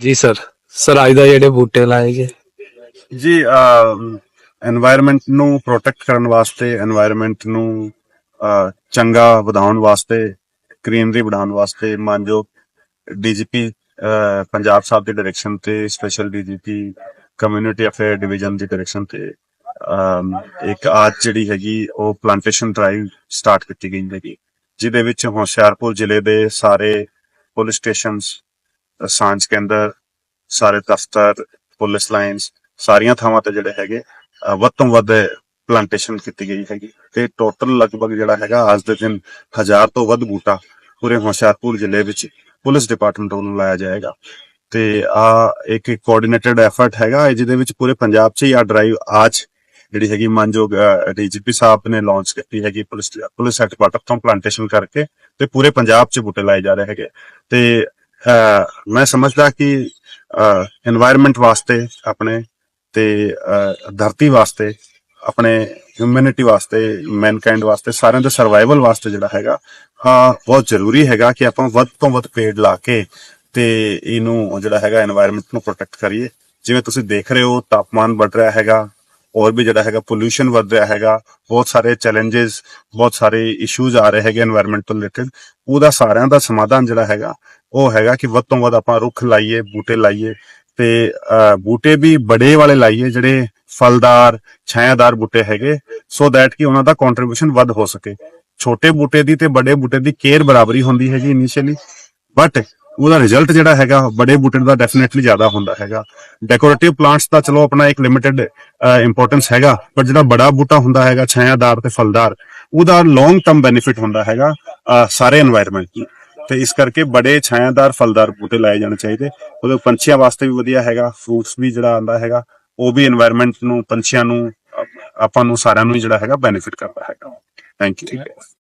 ਜੀ sir sir, ਅੱਜ ਦਾ ਜਿਹੜੇ ਬੂਟੇ ਲਾਏ ਗਏ। ਜੀ এনवायरमेंट ਨੂੰ ਪ੍ਰੋਟੈਕਟ ਕਰਨ ਵਾਸਤੇ এনवायरमेंट ਨੂੰ ਚੰਗਾ ਵਧਾਉਣ ਵਾਸਤੇ ਗ੍ਰੀਨਰੀ ਬਣਾਉਣ ਵਾਸਤੇ ਮਾਨਯੋਗ ਡੀਜੀਪੀ ਪੰਜਾਬ ਸਾਹਿਬ ਦੇ ਡਾਇਰੈਕਸ਼ਨ ਤੇ special DGP community affair division ਦੀ ਡਾਇਰੈਕਸ਼ਨ ਤੇ ਇੱਕ ਆਜ ਜਿਹੜੀ ਹੈਗੀ, ਉਹ ਪਲਾਂਟੇਸ਼ਨ ਡਰਾਈਵ ਸਟਾਰਟ ਕੀਤੀ ਗਈ ਹੈਗੀ। ਜਿਹਦੇ ਵਿੱਚ ਹੁਸ਼ਿਆਰਪੁਰ ਜ਼ਿਲ੍ਹੇ ਦੇ ਸਾਰੇ ਪੁਲਿਸ ਸਟੇਸ਼ਨਸ ਸਾਂਝ ਕੇਂਦਰ ਸਾਰੇ ਦਫ਼ਤਰ, ਪੁਲਿਸ ਲਾਈਨਸ, ਸਾਰੀਆਂ ਥਾਵਾਂ ਤੇ ਜਿਹੜੇ ਹੈਗੇ ਵੱਧ ਤੋਂ ਵੱਧ ਪਲਾਂਟੇਸ਼ਨ ਕੀਤੀ ਗਈ ਹੈਗੀ। ਤੇ ਟੋਟਲ ਲਗਭਗ ਜਿਹੜਾ ਹੈਗਾ ਅੱਜ ਦੇ ਦਿਨ ਹਜ਼ਾਰ ਤੋਂ ਵੱਧ ਬੂਟਾ ਪੂਰੇ ਹੁਸ਼ਿਆਰਪੁਰ ਜ਼ਿਲ੍ਹੇ ਵਿੱਚ ਪੁਲਿਸ ਡਿਪਾਰਟਮੈਂਟ ਵੱਲੋਂ ਲਾਇਆ ਜਾਏਗਾ। ਤੇ ਆ ਇੱਕ ਕੋਆਰਡੀਨੇਟਡ ਐਫਰਟ ਹੈਗਾ ਜਿਹਦੇ ਵਿੱਚ ਪੂਰੇ ਪੰਜਾਬ 'ਚ ਹੀ ਆ ਡਰਾਈਵ ਅੱਜ ਜਿਹੜੀ ਹੈਗੀ ਮਾਨਯੋਗ ਡੀਜੀਪੀ ਸਾਹਿਬ ਨੇ ਲਾਂਚ ਕੀਤੀ ਹੈਗੀ ਪੁਲਿਸ ਪੁਲਿਸ ਹੈਡਕੁਆਟਰ ਤੋਂ ਪਲਾਂਟੇਸ਼ਨ ਕਰਕੇ ਤੇ ਪੂਰੇ ਪੰਜਾਬ 'ਚ ਬੂਟੇ ਲਾਏ ਜਾ ਰਹੇ ਹੈਗੇ। ਤੇ ਮੈਂ ਸਮਝਦਾ ਕਿ এনवायरमेंट ਵਾਸਤੇ ਆਪਣੇ ਤੇ ਧਰਤੀ ਵਾਸਤੇ, ਆਪਣੇ ਹਿਊਮੈਨਿਟੀ ਵਾਸਤੇ ਮੈਨਕਾਈਂਡ ਵਾਸਤੇ, ਸਾਰਿਆਂ ਦੇ ਸਰਵਾਈਵਲ ਵਾਸਤੇ ਜਿਹੜਾ ਹੈਗਾ, ਹਾਂ, ਬਹੁਤ ਜ਼ਰੂਰੀ ਹੈਗਾ ਕਿ ਆਪਾਂ ਵੱਧ ਤੋਂ ਵੱਧ ਪੇੜ ਲਾ ਕੇ ਤੇ ਇਹਨੂੰ ਜਿਹੜਾ ਹੈਗਾ এনवायरमेंट ਨੂੰ ਪ੍ਰੋਟੈਕਟ ਕਰੀਏ। ਜਿਵੇਂ ਤੁਸੀਂ ਦੇਖ ਰਹੇ ਹੋ, ਤਾਪਮਾਨ ਵੱਧ ਰਿਹਾ ਹੈਗਾ ਔਰ ਵੀ ਜਿਹੜਾ ਹੈਗਾ ਪੋਲੂਸ਼ਨ ਵੱਧ ਰਿਹਾ ਹੈਗਾ, ਬਹੁਤ ਸਾਰੇ ਚੈਲੰਜਸ ਬਹੁਤ ਸਾਰੇ ਇਸ਼ੂਜ਼ ਆ ਰਹੇ ਹੈਗੇ এনवायरमेंट ਤੋਂ ਰਿਲੇਟਡ ਉਹਦਾ ਸਾਰਿਆਂ ਦਾ ਸਮਾਧਾਨ ਜਿਹੜਾ ਹੈਗਾ ਉਹ ਹੈਗਾ ਕਿ ਵੱਧ ਤੋਂ ਵੱਧ ਆਪਾਂ ਰੁੱਖ ਲਾਈਏ, ਬੂਟੇ ਲਾਈਏ ਤੇ ਬੂਟੇ ਵੀ ਬੜੇ ਵਾਲੇ ਲਾਈਏ ਜਿਹੜੇ ਫਲਦਾਰ, ਛਾਇਆਦਾਰ ਬੂਟੇ ਹੈਗੇ ਸੋ ਦੈਟ ਕਿ ਉਹਨਾਂ ਦਾ ਕੰਟਰੀਬਿਊਸ਼ਨ ਵੱਧ ਹੋ ਸਕੇ। ਛੋਟੇ ਬੂਟੇ ਦੀ ਤੇ ਵੱਡੇ ਬੂਟੇ ਦੀ ਕੇਅਰ ਬਰਾਬਰੀ ਹੁੰਦੀ ਹੈਗੀ ਇਨੀਸ਼ੀਅਲੀ ਬਟ ਉਹਦਾ ਰਿਜ਼ਲਟ ਜਿਹੜਾ ਹੈਗਾ ਬੜੇ ਬੂਟੇ ਦਾ ਡੈਫੀਨਿਟਲੀ ਜ਼ਿਆਦਾ ਹੁੰਦਾ ਹੈਗਾ। ਡੈਕੋਰੇਟਿਵ ਪਲਾਂਟਸ ਦਾ ਚਲੋ ਆਪਣਾ ਇੱਕ ਲਿਮਿਟਿਡ ਇੰਪੋਰਟੈਂਸ ਹੈਗਾ ਪਰ ਜਿਹੜਾ ਬੜਾ ਬੂਟਾ ਹੁੰਦਾ ਹੈਗਾ, ਛਾਇਆਦਾਰ ਤੇ ਫਲਦਾਰ, ਉਹਦਾ ਲੌਂਗ ਟਰਮ ਬੈਨੀਫਿਟ ਹੁੰਦਾ ਹੈਗਾ ਸਾਰੇ এনवायरमेंट ਨੂੰ ਤੇ ਇਸ ਕਰਕੇ ਬੜੇ ਛਾਇਆਦਾਰ ਫਲਦਾਰ ਬੂਟੇ ਲਾਏ ਜਾਣੇ ਚਾਹੀਦੇ। ਉਹਦੇ ਪੰਛੀਆਂ ਵਾਸਤੇ ਵੀ ਵਧੀਆ ਹੈਗਾ ਫਰੂਟਸ ਵੀ ਜਿਹੜਾ ਆਂਦਾ ਹੈਗਾ, ਉਹ ਵੀ এনवायरमेंट ਨੂੰ, ਪੰਛੀਆਂ ਨੂੰ ਆਪਾਂ ਨੂੰ ਸਾਰਿਆਂ ਨੂੰ ਜਿਹੜਾ ਹੈਗਾ ਬੈਨੀਫਿਟ ਕਰਦਾ ਹੈਗਾ। Thank you